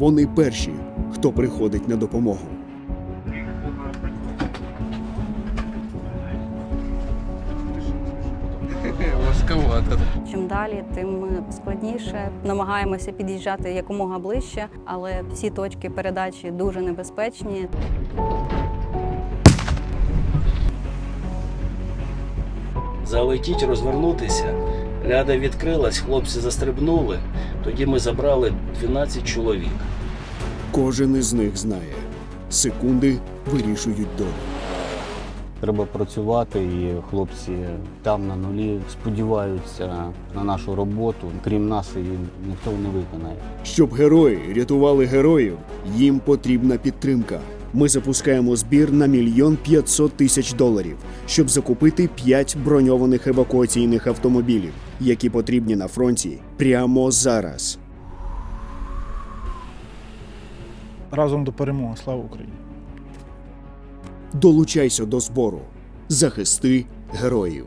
Вони перші, хто приходить на допомогу. Важковато. Чим далі, тим складніше. Намагаємося під'їжджати якомога ближче, але всі точки передачі дуже небезпечні. залетіть, розвернутися. Ляда відкрилась, хлопці застрибнули. Тоді ми забрали 12 чоловік. Кожен із них знає, секунди вирішують долю. Треба працювати, і хлопці там на нулі сподіваються на нашу роботу. Крім нас, її ніхто не виконає. Щоб герої рятували героїв, їм потрібна підтримка. Ми запускаємо збір на мільйон п'ятсот тисяч доларів, щоб закупити п'ять броньованих евакуаційних автомобілів, які потрібні на фронті прямо зараз. Разом до перемоги. Слава Україні! Долучайся до збору. Захисти героїв.